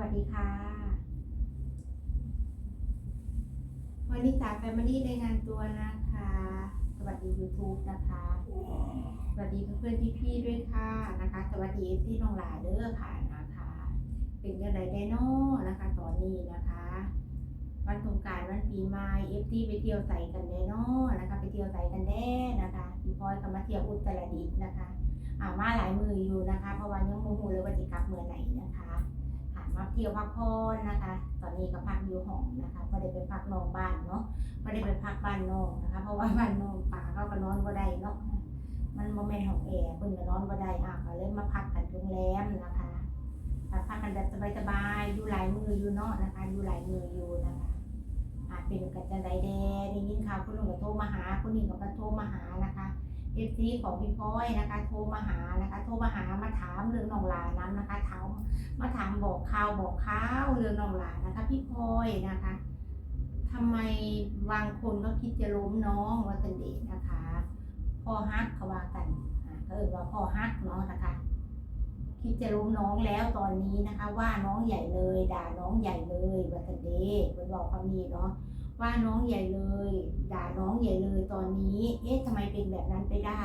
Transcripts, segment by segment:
วัสดีค่ะ วันนี้จากแฟมิลี่รายงานตัวนะคะ สวัสดี YouTube นะคะ สวัสดีเพื่อนๆพี่ๆด้วยค่ะนะคะ สวัสดีที่น้องหลาเด้อค่ะนะคะ เป็นยังไงได้นอนะคะตอนนี้นะคะ วันสงการวันปีใหม่เอฟซีไปเที่ยวใส่กันได้นอนะคะ ไปเที่ยวใส่กันแน่นะคะพี่พลอยก็มาเที่ยวอุตรดิตถ์นะคะ อ่ามาหลายมืออยู่นะคะ เพราะว่ายังโมโหเลยว่าจะกลับเมื่อไหร่นะคะ มาเที่ยวพักผ่อนนะคะ ตอนนี้ก็พักอยู่ห้องนะคะพอได้ไปพักนอกบ้านเนาะพอได้ไปพักบ้านนอกนะคะ เพราะว่าบ้านนอกป่าเขาก็นอนบ่ได้เนาะมันโมเมนต์ของแอร์เพิ่นก็นอนบ่ได้อะก็เลยมาพักกันโรงแรมนะคะพักกันแบบสบายๆอยู่หลายมืออยู่เนาะนะคะอยู่หลายมืออยู่นะคะอะเป็นกันจังไดแดได้ยินข่าวคนนึงก็โทรมาหาคุณนนี้ก็โทรมาหานะคะเอฟซีของพี่พ้อยนะคะ โทรมาหานะคะ โทรมาหามาถามเรื่องน้องหลานั้นนะคะ มาถามบอกข่าวบอกข่าวเรื่องน้องหลานนะคะ พี่พ้อยนะคะทำไมบางคนก็คิดจะล้มน้องว่าเป็นเด็กนะคะพ่อฮักเขาว่ากันก็เอ่ยว่าพ่อฮักเนาะนะคะ คิดจะรู้น้องแล้วตอนนี้นะคะ ว่าน้องใหญ่เลยด่าน้องใหญ่เลยวัตเดเป็นบอกคำนี้เนาะว่าน้องใหญ่เลย ด่าน้องใหญ่เลยตอนนี้ เอ๊ะทำไมเป็นแบบนั้นไปได้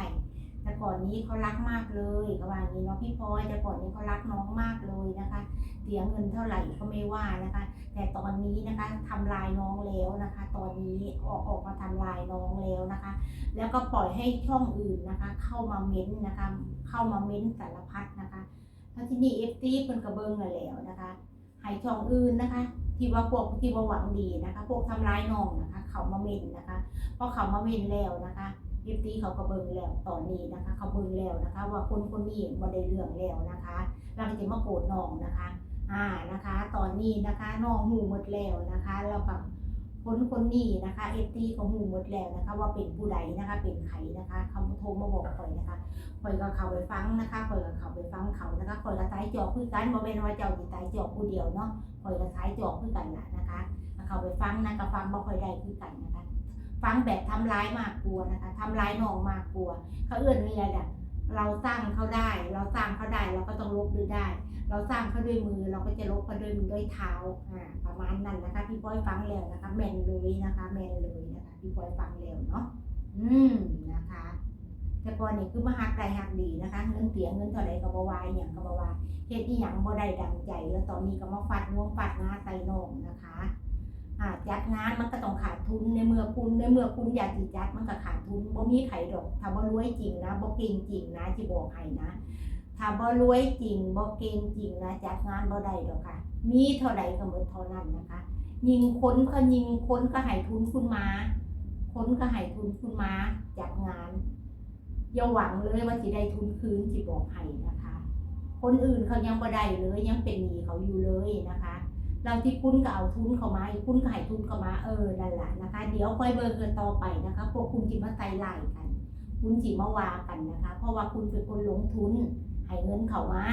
แต่ก่อนนี้เขารักมากเลยเขาว่าอย่างนี้เนาะพี่พลอยแต่ก่อนนี้เขารักน้องมากเลยนะคะเสียเงินเท่าไหร่ก็ไม่ว่านะคะ แต่ตอนนี้นะคะทำลายน้องแล้วนะคะ ตอนนี้ออกออกมาทำลายน้องแล้วนะคะ แล้วก็ปล่อยให้ช่องอื่นนะคะ เข้ามาเม้นต์นะคะ เข้ามาเม้นต์สารพัดนะคะทั้งที่นี่เอฟซีเพิ่นกระเบิงกันแล้วนะคะให้ช่องอื่นนะคะที่ว่าพวกที่ว่าหวังดีนะคะ พวกทำร้ายน้องนะคะ เขามาเม้นต์นะคะพอเขามาเม้นต์แล้วนะคะ เอฟซีเขากระเบิงแล้วตอนนี้นะคะ เขาเบิงแล้วนะคะ ว่าคนคนนี้บ่ได้เรื่องแล้วนะคะเราจะมาโกรธน้องนะคะ อ่านะคะ ตอนนี้นะคะน้องหูหมดแล้วนะคะแล้วก็คนคนนี้นะคะเอฟตีของหูหมดแล้วนะคะ ว่าเป็นผู้ใดนะคะ เป็นใครนะคะเขาโทรมาบอกข่อยนะคะข่อยก็เขาไปฟังนะคะข่อยก็เขาไปฟังเขานะคะข่อยก็สายจอบคือกันบ่แม่นว่าเจ้าสิสายจอบผู้เดียวเนาะข่อยก็สายจอบคือกันล่ะนะคะเขาไปฟังนะก็ฟังบ่ค่อยได้คือกันนะคะ ฟังแบบทำร้ายมากกลัวนะคะทำร้ายน้องมากกลัว เขาเอื้อนมีอะไรอะเราสร้างเขาได้ เราสร้างเขาได้เราก็ต้องลบด้วยได้ เราสร้างเขาด้วยมือ เราก็จะลบเขาด้วยมือด้วยเท้าอ่าประมาณนั้นนะคะพี่ป้อยฟังแล้วนะคะแมนเลยนะคะแมนเลยนะคะพี่ป้อยฟังแล้วเนาะอืมนะคะ แต่ก่อนนี่คือมาหักใจหักดีนะคะเงินเสียเงินเท่าไรก็บวายอย่างก็บว่าเฮ็ดอีหยังบ่ได้ดังใจ แล้วตอนนี้ก็มาฟัดงวงฟัดงาใส่นองนะคะ จัดงานมันก็ต้องขาดทุนในเมื่อคุณในเมื่อคุณอยากสิจัดมันก็ขาดทุนบ่มีไผดอกถ้าบ่รวยจริงนะบ่เก่งจริงนะที่บอกให้นะถ้าบ่รวยจริงบ่เก่งจริงนะจัดงานบ่ได้ดอกค่ะ มีเท่าใดก็หมดเท่านั้นนะคะ ยิงคนก็ยิงคนก็ให้ทุนคุณมาคนก็ให้ทุนคุณมาจัดงานอย่าหวังเลยว่าสิได้ทุนคืนสิบอกให้นะคะ คนอื่นเขายังบ่ได้เลยยังเป็นหนี้เขาอยู่เลยนะคะ เราที่คุณก็เอาทุนเข้ามาอีกคุณก็ให้ทุนเข้ามาเออนั่นแหละนะคะ เดี๋ยวค่อยเบิกกันต่อไปนะคะพวกคุณจิมาไตไล่กัน คุณจิมาวากันนะคะ เพราะว่าคุณเป็นคนลงทุนให้เงินเข้ามา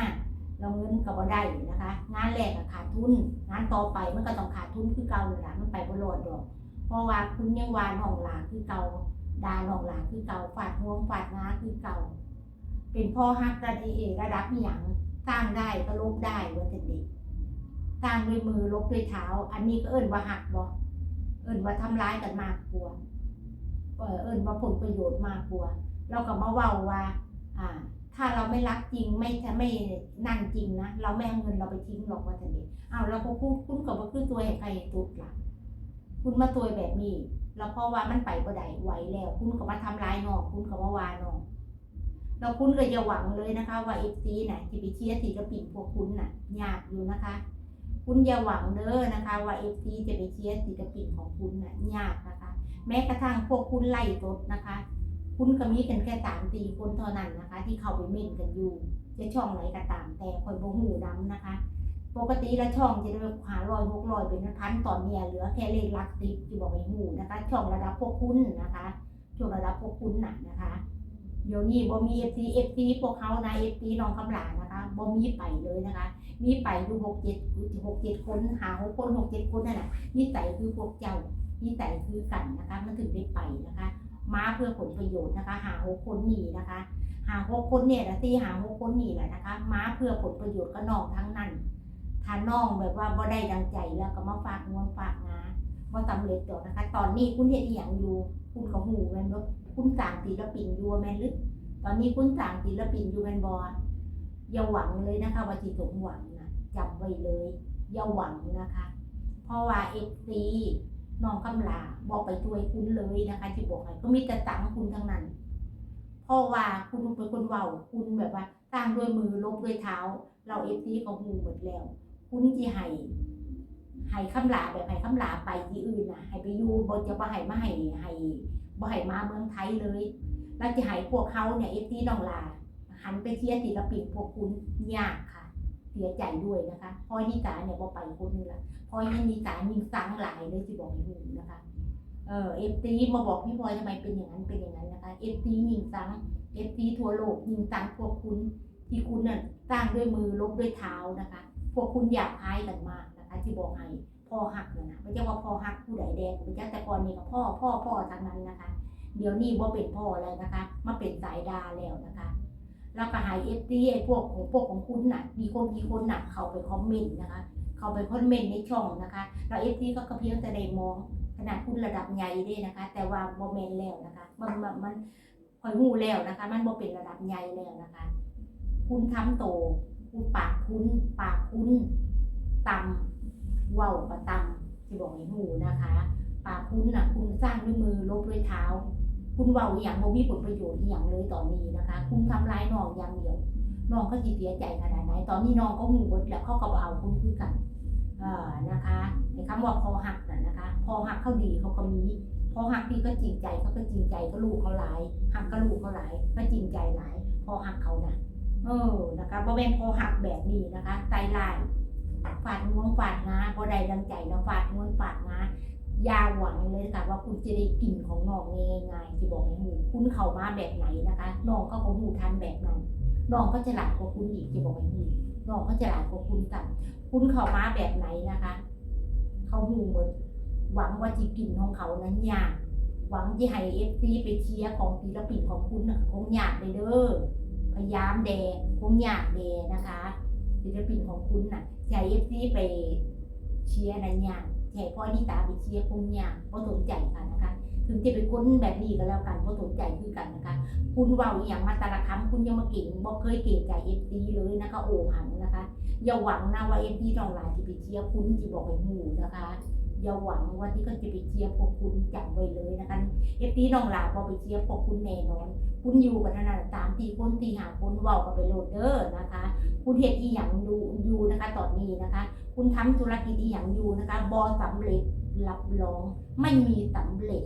เราเงินก็บ่ได้นะคะ งานแรกขาดทุน งานต่อไปมันก็ต้องขาดทุนคือเก่าเลยละมันไปบ่รอดดอก เพราะว่าคุณยังวานห้องหลาคือเก่าดาห้องหลาคือเก่าฝาดงวงฝาดงาคือเก่า เป็นพ่อฮักระดับเอระดับอหย่างสร้างได้ก็ลบได้ว่าแต่เด็ก้างด้วยมือลบด้วยเท้า อันนี้ก็เอิ้นว่าหักบ่เอิ้นว่าทำร้ายกันมากกลัวาเออเอิ้นว่าผลประโยชน์มากกลัวาเราก็มาเว้าว่า อ่า ถ้าเราไม่รักจริงไม่ไม่นั่นจริงนะเราไม่เอาเงินเราไปทิ้งหรอกว่าแต่เด็กอ้าวเราก็พูดคุณก็บ่คือตัวให้ใครตุดละคุณมาตัวแบบนี้แล้วเพราะว่ามันไปบ่ได้ไหวแล้ว คุณก็มาทำร้ายน้องคุณก็มาวาน้องแล้วคุณก็อย่าหวังเลยนะคะ ว่าเอฟซีน่ะที่ไปเชียร์ศิลปินพวกคุณน่ะยากอยู่นะคะ คุณอย่าหวังเด้อนะคะ ว่าเอฟซีจะไปเชียร์ศิลปินของคุณน่ะยากนะคะ แม้กระทั่งพวกคุณไล่ตดนะคะ คุณก็มีกันแค่สามสี่คนเท่านั้นนะคะ ที่เข้าไปเม่นกันอยู่ จะช่องไหนก็ตาม แต่คอยบ่หูดำนะคะ ปกติแล้วช่องจะได้หาร้อยหกร้อยเป็นพันตอนเนียเหลือแค่เลขลักสิบที่บอกให้หูนะคะ ช่องระดับพวกคุณนะคะ ช่วงระดับพวกคุณน่ะนะคะ เดี๋ยวนี้บ่มีเอฟซีเอฟซีพวกเขานะเอฟซีน้องคำหลานนะคะบ่มีไปเลยนะคะ มีไปดูหกเจ็ดหกเจ็ดคนหาหกคนหกเจ็ดคนนั่นแหละนิสัยคือพวกเจ้านิสัยคือกันนะคะ มันถึงได้ไปนะคะมาเพื่อผลประโยชน์นะคะ หาหกคนหนีนะคะ หาหกคนเนี่ยนะตีหาหกคนหนีแหละนะคะมาเพื่อผลประโยชน์ก็นอกทั้งนั้นถ้าน้องแบบว่าบ่ได้ดังใจแล้วก็มาฝากงวงฝากงาบ่สำเร็จดอกนะคะ ตอนนี้คุณเฮ็ดอีหยังอยู่คุณก็หูแม่นบ่ คุณสางศิลปินยูแมนหรือตอนนี้คุณสางศิลปินยูแมนบ่อย่าหวังเลยนะคะว่าสิสมหวังนะจำไว้เลยอย่าหวังนะคะ เพราะว่า FC น้องกำลาบอกไปช่วยคุณเลยนะคะที่บอกให้ก็มีแต่ตังคุณทั้งนั้น เพราะว่าคุณเป็นคนเว้าคุณแบบว่าสร้างด้วยมือลบด้วยเท้า เราเอฟซีเขาหูหมดแล้ว คุณที่ให้ให้คำลาแบบให้คำลาไปที่อื่นนะให้ไปอยู่บ่จะบ่ให้มาให้ให้ บ่ให้มาเมืองไทยเลยแล้วจะให้พวกเขาเนี่ยเอฟซีน้องลาหันไปเชียร์ศิลปินพวกคุณยากค่ะ เสียใจด้วยนะคะพอยนิสาเนี่ยบ่ไปคนนึงละพอยนิสายิงสังหลายเลยสิบอกให้หูนะคะเออเอฟซีมาบอกพี่พลอยทำไมเป็นอย่างนั้นเป็นอย่างนั้นนะคะเอฟซียิงสังเอฟซีทั่วโลกยิงสังพวกคุณที่คุณน่ะสร้างด้วยมือลบด้วยเท้านะคะ พวกคุณอยากพายกันมากนะคะที่บอกให้ พ่อหักนะนะไม่ใช่ว่าพ่อหักผู้ใดแดงไม่ใช่แต่ก่อนนี่ก็พ่อพ่อพ่อทางนั้นนะคะ เดี๋ยวนี้ว่าเป็นพ่อแล้วนะคะ มาเป็นสายดาแล้วนะคะ แล้วก็หายเอฟซีไอพวกของพวกของคุณน่ะ มีคนกี่คนหน่ะเขาไปคอมเมนต์นะคะ เขาไปคอมเมนต์ในช่องนะคะ แล้วเอฟซีก็กระเพียงแต่ได้มองขนาดคุณระดับใหญ่เด้นะคะ แต่ว่าโมเมนต์แล้วนะคะมันมันมันคอยหูแล้วนะคะ มันโมเป็นระดับใหญ่แล้วนะคะ คุณทำโตคุณปากคุณปากคุณต่ำ เว้าก็ต่ำที่บอกให้หูนะคะปากคุณน่ะคุณสร้างด้วยมือลบด้วยเท้า คุณเว้าวอย่างโมมีผลประโยชน์อย่างเลยตอนนี้นะคะ คุณทำร้ายน้องอย่างเดียวน้องก็จีเสียใจขนาดไหนตอนนี้น้องก็หูหมดแล้วเขาก็บเอาคุณคือกันเอ่อนะคะในคำว่าพอหักน่ะนะคะ พอหักเขาดีเขาก็มีพอหักดีก็จริงใจเขาก็จริงใจก็ลูกเขาหลายหักก็ลูกเขาหลายก็จริงใจหลาย พอหักเขาน่ะเออนะคะบ่แม่นพอหักแบบนี้นะคะใจลาย ฝาดงวงฝาดงาบ่ได้ดังใจแล้วฝาดงวงฝาดงาอย่าหวังเลยค่ะว่าคุณจะได้กลิ่นของน้องง่ายๆที่บอกให้หูคุณเข้ามาแบบไหนนะคะน้องก็คงหมูทันแบบนั้นน้องก็จะหลาดกว่าคุณอีกที่บอกให้หูน้องก็จะหลาดกว่าคุณกันคุณเข้ามาแบบไหนนะคะ เขาหูหมดหวังว่าจีกินของเขานั้นยากหวังที่ให้เอฟซีไปเชียร์ของศิลปินของคุณน่ะคงยากเลยเด้อพยายามแดคงยากแดนะคะศิลปินของคุณน่ะ ใช้เอฟซีไปเชียร์นันยางใช้พ่อนิตาไปเชียร์คงยางเพราะสนใจกันนะคะ ถึงจะเป็นคนแบบนี้ก็แล้วกันเพราะสนใจคือกันนะคะ คุณว่าอย่างมาแตละคำคุณยังมาเก่งบอกเคยเก่งใจเอฟซีเลยนะคะ โอ้หังนะคะ อย่าหวังนะว่าเอฟซีน้องหลายที่ไปเชียร์คุณที่บอกให้หมู่นะคะ อย่าหวังว่าที่ก็จะไปเชียร์พวกคุณจำไว้เลยนะคะเอฟตีน้องลาพอไปเชียร์พวกคุณแน่นอน คุณอยู่กันนานตามตีคนตีหาคนเว้ากับไปโหลดเด้อนะคะ คุณเฮ็ดอีหยังอยู่อยู่นะคะตอนนี้นะคะ คุณทำธุรกิจอีหยังอยู่นะคะบอสำเร็จรับรองไม่มีสำเร็จ